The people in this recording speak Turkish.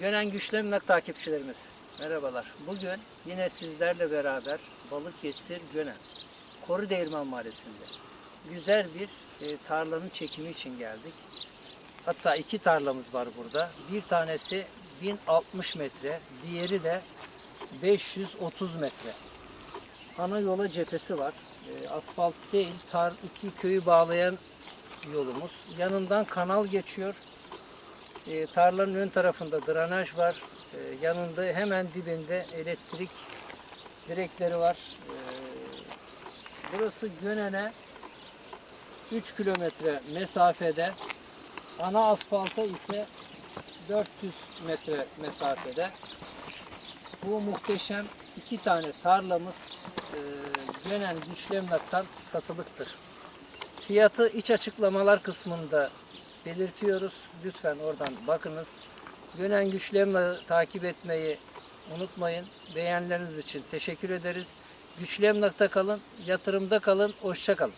Gönen Güçlü Emlak takipçilerimiz merhabalar. Bugün yine sizlerle beraber Balıkesir Gönen Koru Değirmen Mahallesi'nde güzel bir e, tarlanın çekimi için geldik. Hatta iki tarlamız var burada. Bir tanesi 1060 metre, diğeri de 530 metre. Ana yola cephesi var. E, asfalt değil, tar iki köyü bağlayan yolumuz. Yanından kanal geçiyor. E, tarlanın ön tarafında drenaj var. E, yanında hemen dibinde elektrik direkleri var. E, burası Gönen'e 3 kilometre mesafede. Ana asfalta ise 400 metre mesafede. Bu muhteşem iki tane tarlamız e, Gönen Güçlü Emlak'tan satılıktır. Fiyatı iç açıklamalar kısmında belirtiyoruz. Lütfen oradan bakınız. Gönen Emlak'ı takip etmeyi unutmayın. Beğenileriniz için teşekkür ederiz. Güçlü Emlak'ta kalın, yatırımda kalın, hoşça kalın.